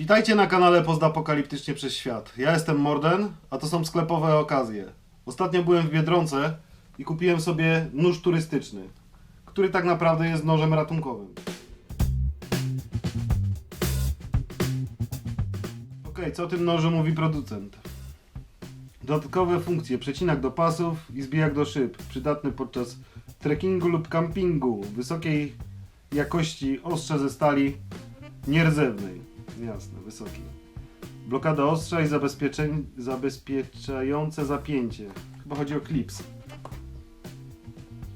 Witajcie na kanale Postapokaliptycznie przez świat. Ja jestem Morden, a to są sklepowe okazje. Ostatnio byłem w Biedronce i kupiłem sobie nóż turystyczny, który tak naprawdę jest nożem ratunkowym. Okej, co o tym nożu mówi producent? Dodatkowe funkcje, przecinak do pasów i zbijak do szyb, przydatny podczas trekkingu lub campingu, wysokiej jakości ostrze ze stali nierdzewnej. Jasne, wysokiej. Blokada ostrza i zabezpieczające zapięcie. Chyba chodzi o klips.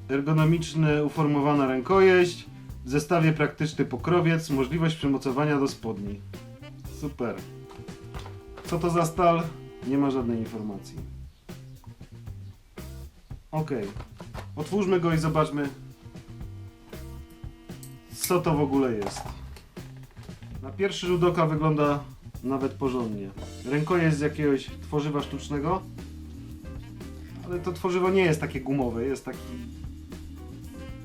Ergonomiczny, uformowana rękojeść, w zestawie praktyczny pokrowiec, możliwość przymocowania do spodni. Super. Co to za stal? Nie ma żadnej informacji. Ok. Otwórzmy go i zobaczmy, co to w ogóle jest. Na pierwszy rzut oka wygląda nawet porządnie. Rękojeść z jakiegoś tworzywa sztucznego, ale to tworzywo nie jest takie gumowe, jest taki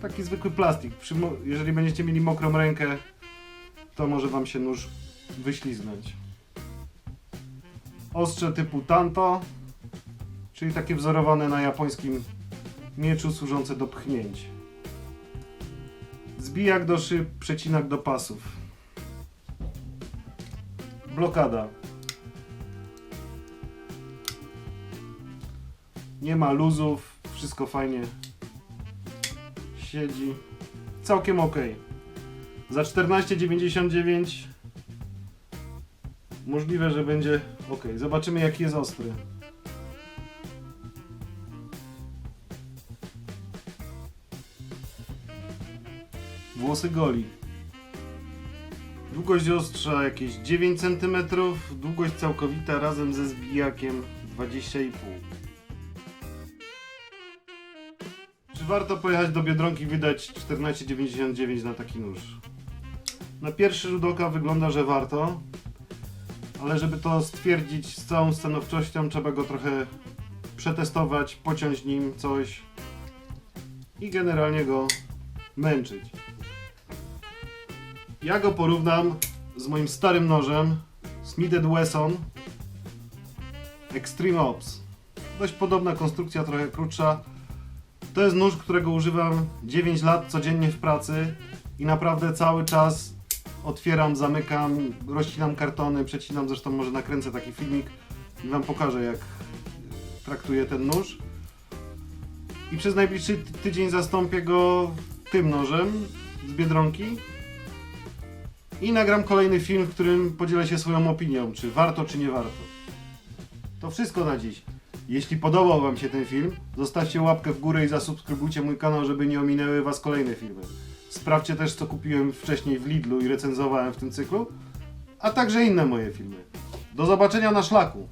taki zwykły plastik. Jeżeli będziecie mieli mokrą rękę, to może wam się nóż wyśliznąć. Ostrze typu tanto, czyli takie wzorowane na japońskim mieczu służące do pchnięć. Zbijak do szyb, przecinak do pasów. Blokada. Nie ma luzów, wszystko fajnie siedzi. Całkiem ok. Za 14,99 możliwe, że będzie ok. Zobaczymy jaki jest ostry. Włosy goli. Długość ostrza jakieś 9 cm, długość całkowita razem ze zbijakiem 20,5 Czy warto pojechać do Biedronki wydać 14,99 na taki nóż? Na pierwszy rzut oka wygląda, że warto, ale żeby to stwierdzić z całą stanowczością, trzeba go trochę przetestować, pociąć nim coś i generalnie go męczyć. Ja go porównam z moim starym nożem Smith Wesson Extreme Ops. Dość podobna konstrukcja, trochę krótsza. To jest nóż, którego używam 9 lat codziennie w pracy i naprawdę cały czas otwieram, zamykam, rozcinam kartony, przecinam, zresztą może nakręcę taki filmik i wam pokażę jak traktuję ten nóż. I przez najbliższy ty- tydzień zastąpię go tym nożem z Biedronki i nagram kolejny film, w którym podzielę się swoją opinią, czy warto, czy nie warto. To wszystko na dziś. Jeśli podobał Wam się ten film, zostawcie łapkę w górę i zasubskrybujcie mój kanał, żeby nie ominęły Was kolejne filmy. Sprawdźcie też, co kupiłem wcześniej w Lidlu i recenzowałem w tym cyklu, a także inne moje filmy. Do zobaczenia na szlaku!